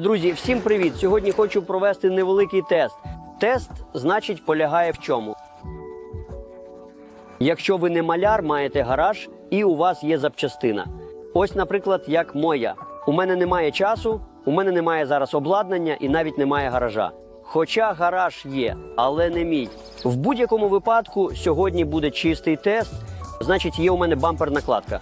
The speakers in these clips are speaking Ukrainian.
Друзі, всім привіт! Сьогодні хочу провести невеликий тест. Тест, значить, полягає в чому? Якщо ви не маляр, маєте гараж і у вас є запчастина. Ось, наприклад, як моя. У мене немає часу, у мене немає зараз обладнання і навіть немає гаража. Хоча гараж є, але не мій. В будь-якому випадку сьогодні буде чистий тест, значить, є у мене бампер накладка.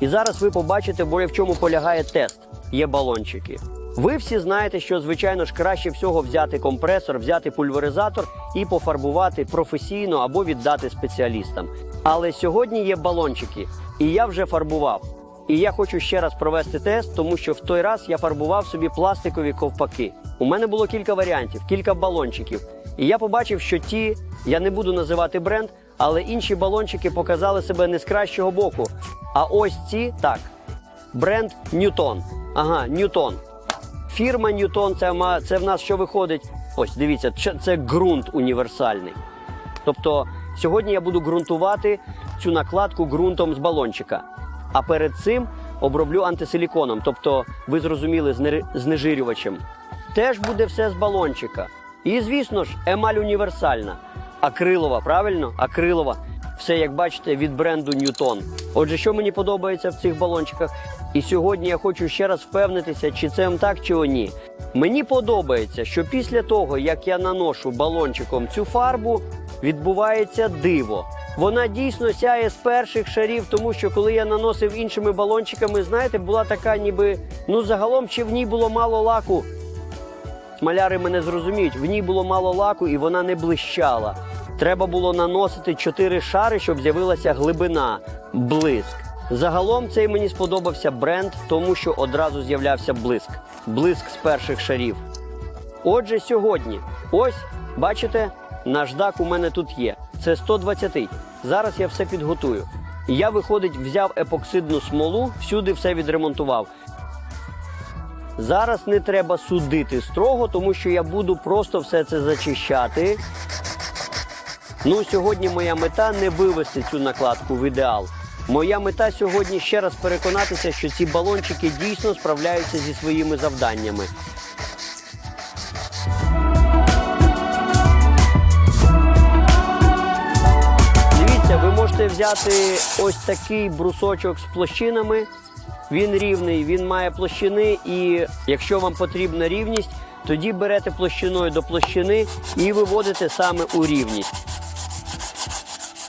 І зараз ви побачите, бо в чому полягає тест. Є балончики. Ви всі знаєте, що звичайно ж краще всього взяти компресор, взяти пульверизатор і пофарбувати професійно або віддати спеціалістам. Але сьогодні є балончики, і я вже фарбував. І я хочу ще раз провести тест, тому що в той раз я фарбував собі пластикові ковпаки. У мене було кілька варіантів, кілька балончиків. І я побачив, що ті, я не буду називати бренд, але інші балончики показали себе не з кращого боку. А ось ці так. Бренд Ньютон. Ага, Ньютон. Фірма Ньютон, це, це в нас що виходить? Ось дивіться, це, ґрунт універсальний. Тобто сьогодні я буду ґрунтувати цю накладку ґрунтом з балончика. А перед цим оброблю антисиліконом, тобто, ви зрозуміли, знежирювачем. Теж буде все з балончика. І, звісно ж, емаль універсальна. Акрилова, правильно? Акрилова. Все, як бачите, від бренду Ньютон. Отже, що мені подобається в цих балончиках? І сьогодні я хочу ще раз впевнитися, чи це так, чи ні. Мені подобається, що після того, як я наношу балончиком цю фарбу, відбувається диво. Вона дійсно сяє з перших шарів, тому що коли я наносив іншими балончиками, знаєте, була така, ніби ну загалом чи в ній було мало лаку. Маляри мене зрозуміють, в ній було мало лаку і вона не блищала. Треба було наносити чотири шари, щоб з'явилася глибина, блиск. Загалом цей мені сподобався бренд, тому що одразу з'являвся блиск. Блиск з перших шарів. Отже, сьогодні, ось, бачите, наждак у мене тут є. Це 120. Зараз я все підготую. Я, виходить, взяв епоксидну смолу, всюди все відремонтував. Зараз не треба судити строго, тому що я буду просто все це зачищати. Ну, сьогодні моя мета не вивести цю накладку в ідеал. Моя мета сьогодні ще раз переконатися, що ці балончики дійсно справляються зі своїми завданнями. Дивіться, ви можете взяти ось такий брусочок з площинами. Він рівний, він має площини, і якщо вам потрібна рівність, тоді берете площиною до площини і виводите саме у рівність.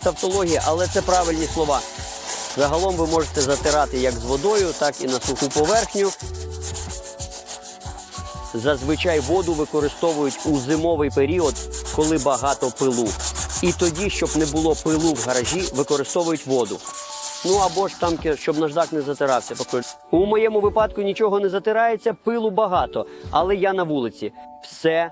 Тавтологія, але це правильні слова. Загалом ви можете затирати як з водою, так і на суху поверхню. Зазвичай воду використовують у зимовий період, коли багато пилу. І тоді, щоб не було пилу в гаражі, використовують воду. Ну або ж там, щоб наждак не затирався. Поки- У моєму випадку нічого не затирається, пилу багато, але я на вулиці. Все.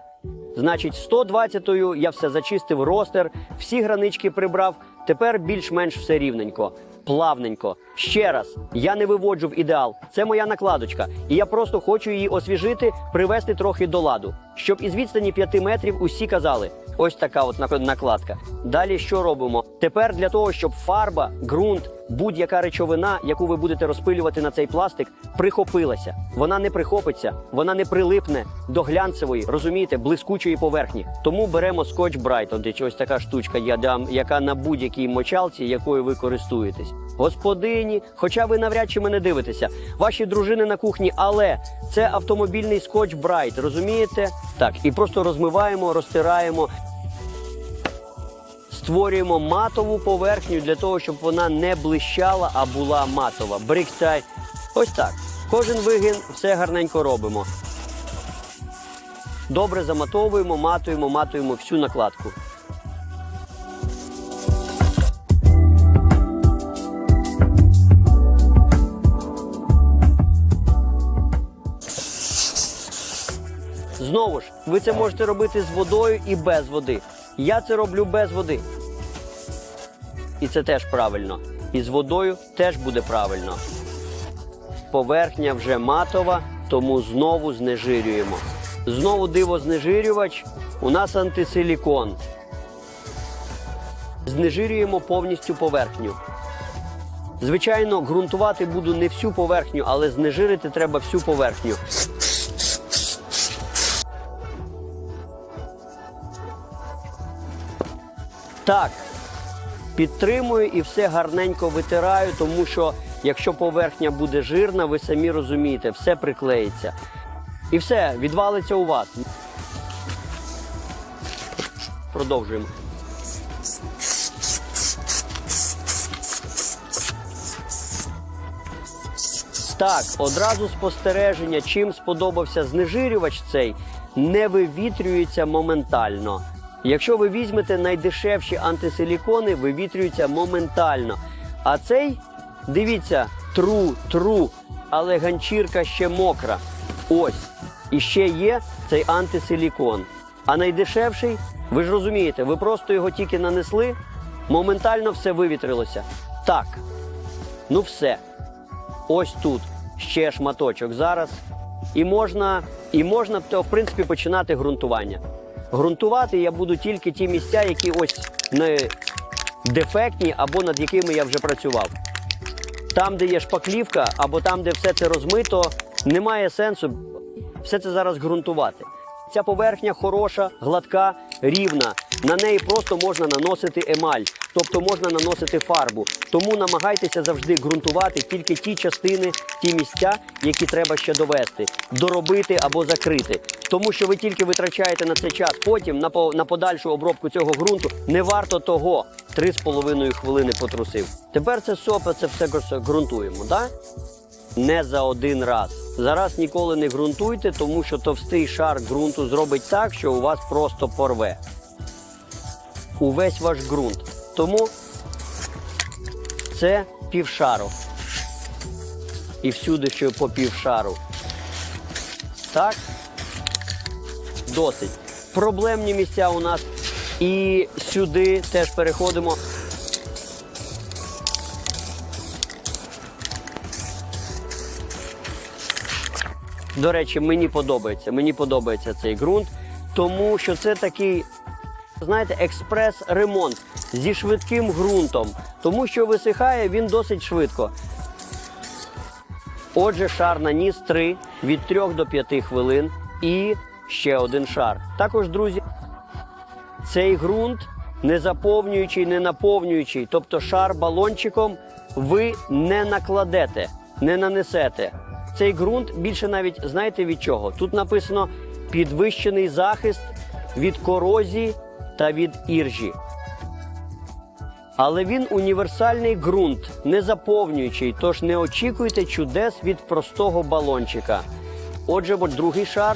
Значить, 120-ю я все зачистив ростер, всі гранички прибрав. Тепер більш-менш все рівненько, плавненько. Ще раз, я не виводжу в ідеал. Це моя накладочка. І я просто хочу її освіжити, привести трохи до ладу. Щоб із відстані 5 метрів усі казали. Ось така от накладка. Далі що робимо? Тепер для того, щоб фарба, ґрунт, будь-яка речовина, яку ви будете розпилювати на цей пластик, прихопилася. Вона не прихопиться, вона не прилипне до глянцевої, розумієте, блискучої поверхні. Тому беремо скотч Брайтон, де ось така штучка, я дам, яка на будь-якій мочалці, якою ви користуєтесь. Господині, хоча ви навряд чи мене дивитеся, ваші дружини на кухні, але це автомобільний скотч Брайт, розумієте? Так, і просто розмиваємо, розтираємо. Створюємо матову поверхню для того, щоб вона не блищала, а була матова. Бриктай. Ось так. Кожен вигін все гарненько робимо. Добре заматовуємо, матуємо, матуємо всю накладку. Знову ж, ви це можете робити з водою і без води. Я це роблю без води. І це теж правильно. І з водою теж буде правильно. Поверхня вже матова, тому знову знежирюємо. Знову диво знежирювач. У нас антисилікон. Знежирюємо повністю поверхню. Звичайно, ґрунтувати буду не всю поверхню, але знежирити треба всю поверхню. Так, підтримую і все гарненько витираю, тому що якщо поверхня буде жирна, ви самі розумієте, все приклеїться. І все, відвалиться у вас. Продовжуємо. Так, одразу спостереження, чим сподобався знежирювач цей, не вивітрюється моментально. Якщо ви візьмете найдешевші антисилікони, вивітрюються моментально. А цей, дивіться, тру, тру, але ганчірка ще мокра. Ось. І ще є цей антисилікон. А найдешевший, ви ж розумієте, ви просто його тільки нанесли, моментально все вивітрилося. Так, ну все. Ось тут ще шматочок зараз. І можна, і можна в принципі, починати ґрунтування. Ґрунтувати я буду тільки ті місця, які ось не дефектні або над якими я вже працював. Там, де є шпаклівка, або там, де все це розмито, немає сенсу все це зараз ґрунтувати. Ця поверхня хороша, гладка, рівна. На неї просто можна наносити емаль, тобто можна наносити фарбу. Тому намагайтеся завжди ґрунтувати тільки ті частини, ті місця, які треба ще довести, доробити або закрити. Тому що ви тільки витрачаєте на це час. Потім на, на подальшу обробку цього ґрунту не варто того. Три з половиною хвилини потрусив. Тепер це сопе, це все ґрунтуємо, так? не за один раз. Зараз ніколи не ґрунтуйте, тому що товстий шар ґрунту зробить так, що у вас просто порве. Увесь ваш ґрунт. Тому це півшару. І всюди ще по півшару. Так? Досить. Проблемні місця у нас. І сюди теж переходимо. До речі, мені подобається. Мені подобається цей ґрунт, тому що це такий, знаєте, експрес-ремонт зі швидким ґрунтом, тому що висихає він досить швидко. Отже, шар наніс 3 від 3 до 5 хвилин і ще один шар. Також, друзі, цей ґрунт не заповнюючий, не наповнюючий, тобто шар балончиком ви не накладете, не нанесете. Цей ґрунт більше навіть знаєте від чого? Тут написано підвищений захист від корозії та від іржі. Але він універсальний ґрунт, не заповнюючий, тож не очікуйте чудес від простого балончика. Отже, от другий шар.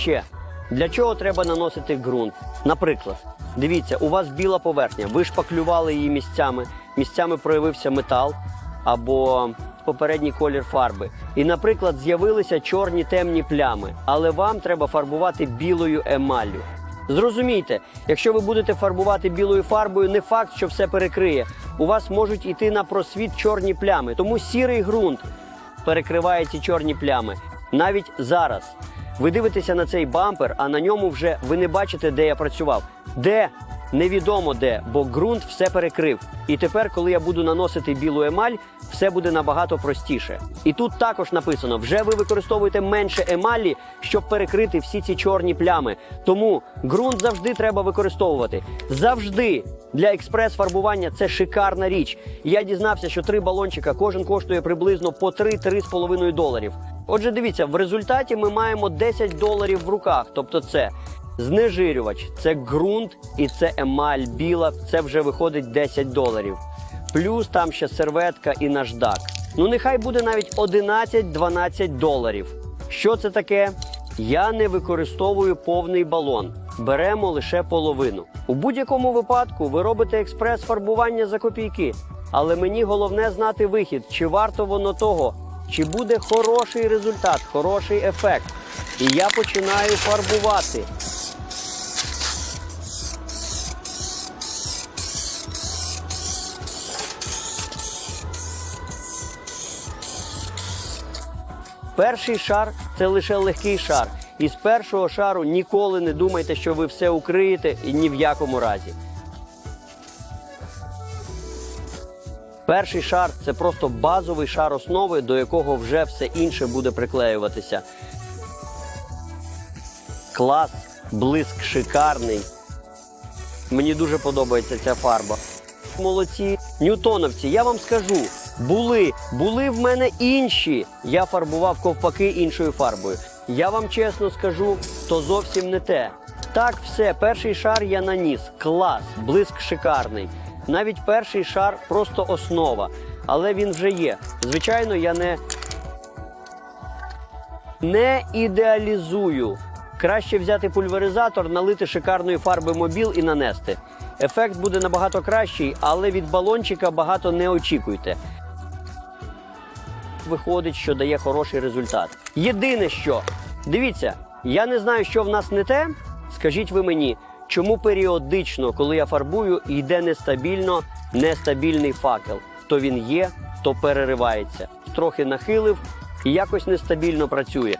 Ще для чого треба наносити ґрунт? Наприклад, дивіться, у вас біла поверхня, ви шпаклювали її місцями, місцями проявився метал або попередній колір фарби. І, наприклад, з'явилися чорні темні плями, але вам треба фарбувати білою емаллю. Зрозумійте, якщо ви будете фарбувати білою фарбою, не факт, що все перекриє. У вас можуть іти на просвіт чорні плями, тому сірий ґрунт перекриває ці чорні плями. Навіть зараз ви дивитеся на цей бампер, а на ньому вже ви не бачите, де я працював. Де? Невідомо де, бо ґрунт все перекрив. І тепер, коли я буду наносити білу емаль, все буде набагато простіше. І тут також написано: вже ви використовуєте менше емалі, щоб перекрити всі ці чорні плями. Тому ґрунт завжди треба використовувати. Завжди для експрес-фарбування це шикарна річ. Я дізнався, що три балончика кожен коштує приблизно по 3-3,5 доларів. Отже, дивіться, в результаті ми маємо 10 доларів в руках. Тобто, це знежирювач, це ґрунт і це емаль біла. Це вже виходить 10 доларів. Плюс там ще серветка і наждак. Ну, нехай буде навіть 11-12 доларів. Що це таке? Я не використовую повний балон. Беремо лише половину. У будь-якому випадку ви робите експрес-фарбування за копійки. Але мені головне знати вихід, чи варто воно того, чи буде хороший результат, хороший ефект. І я починаю фарбувати. Перший шар це лише легкий шар. І з першого шару ніколи не думайте, що ви все укриєте і ні в якому разі. Перший шар це просто базовий шар основи, до якого вже все інше буде приклеюватися. Клас, блиск шикарний. Мені дуже подобається ця фарба. Молодці, ньютоновці, я вам скажу, були, були в мене інші. Я фарбував ковпаки іншою фарбою. Я вам чесно скажу, то зовсім не те. Так, все, перший шар я наніс. Клас, блиск шикарний. Навіть перший шар просто основа. Але він вже є. Звичайно, я не не ідеалізую. Краще взяти пульверизатор, налити шикарної фарби мобіл і нанести. Ефект буде набагато кращий, але від балончика багато не очікуйте. Виходить, що дає хороший результат. Єдине що, дивіться, я не знаю, що в нас не те. Скажіть ви мені, чому періодично, коли я фарбую, йде нестабільно, нестабільний факел. То він є, то переривається. Трохи нахилив і якось нестабільно працює.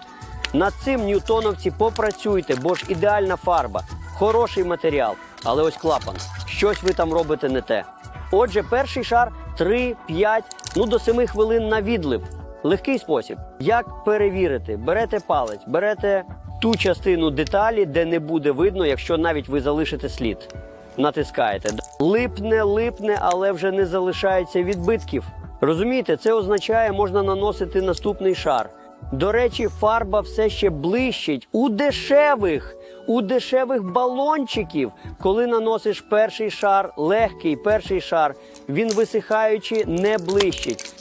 Над цим ньютоновці попрацюйте, бо ж ідеальна фарба, хороший матеріал. Але ось клапан. Щось ви там робите не те. Отже, перший шар 3, 5, ну до 7 хвилин на відлив. Легкий спосіб. Як перевірити? Берете палець, берете ту частину деталі, де не буде видно, якщо навіть ви залишите слід. Натискаєте. Липне, липне, але вже не залишається відбитків. Розумієте, це означає, можна наносити наступний шар. До речі, фарба все ще блищить у дешевих, у дешевих балончиків. Коли наносиш перший шар, легкий перший шар, він висихаючи не блищить.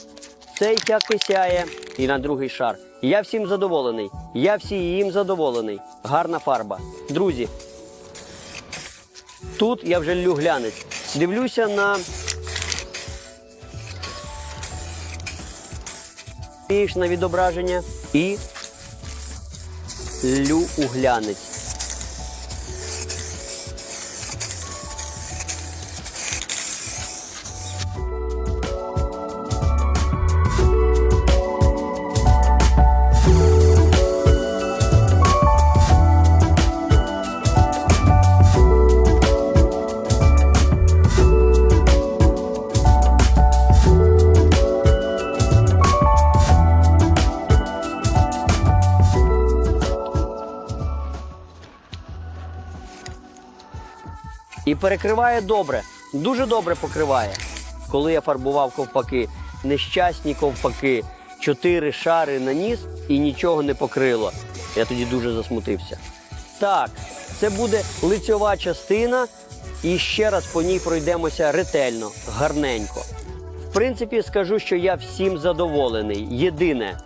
Цей тяг сяє і на другий шар. Я всім задоволений. Я всім задоволений. Гарна фарба. Друзі, тут я вже лю глянець. Дивлюся на на відображення і лю у. Перекриває добре, дуже добре покриває. Коли я фарбував ковпаки, нещасні ковпаки, чотири шари наніс і нічого не покрило. Я тоді дуже засмутився. Так, це буде лицьова частина, і ще раз по ній пройдемося ретельно, гарненько. В принципі, скажу, що я всім задоволений. Єдине,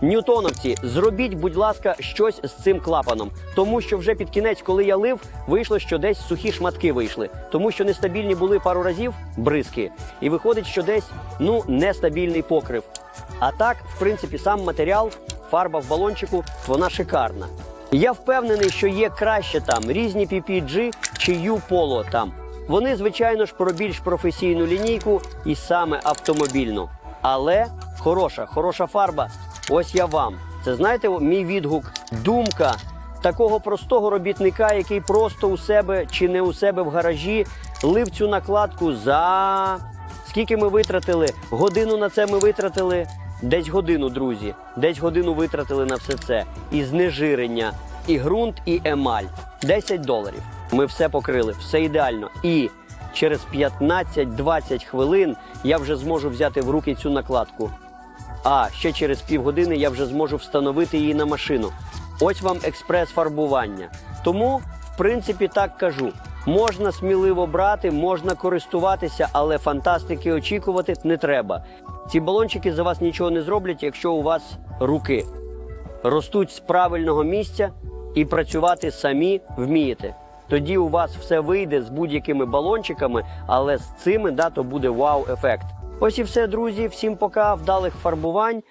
Ньютоновці, зробіть, будь ласка, щось з цим клапаном, тому що вже під кінець, коли я лив, вийшло, що десь сухі шматки вийшли, тому що нестабільні були пару разів бризки, і виходить, що десь ну нестабільний покрив. А так, в принципі, сам матеріал, фарба в балончику, вона шикарна. Я впевнений, що є краще там різні PPG чи U-Polo там. Вони, звичайно ж, про більш професійну лінійку і саме автомобільну. Але хороша, хороша фарба. Ось я вам. Це знаєте, мій відгук, думка такого простого робітника, який просто у себе чи не у себе в гаражі лив цю накладку за скільки ми витратили? Годину на це ми витратили. Десь годину, друзі. Десь годину витратили на все це. І знежирення, і ґрунт, і емаль. 10 доларів. Ми все покрили, все ідеально. І через 15-20 хвилин я вже зможу взяти в руки цю накладку. А ще через півгодини я вже зможу встановити її на машину. Ось вам експрес-фарбування. Тому, в принципі, так кажу. Можна сміливо брати, можна користуватися, але фантастики очікувати не треба. Ці балончики за вас нічого не зроблять, якщо у вас руки ростуть з правильного місця і працювати самі вмієте. Тоді у вас все вийде з будь-якими балончиками, але з цими да, то буде вау-ефект. Ось і все, друзі. Всім пока, вдалих фарбувань.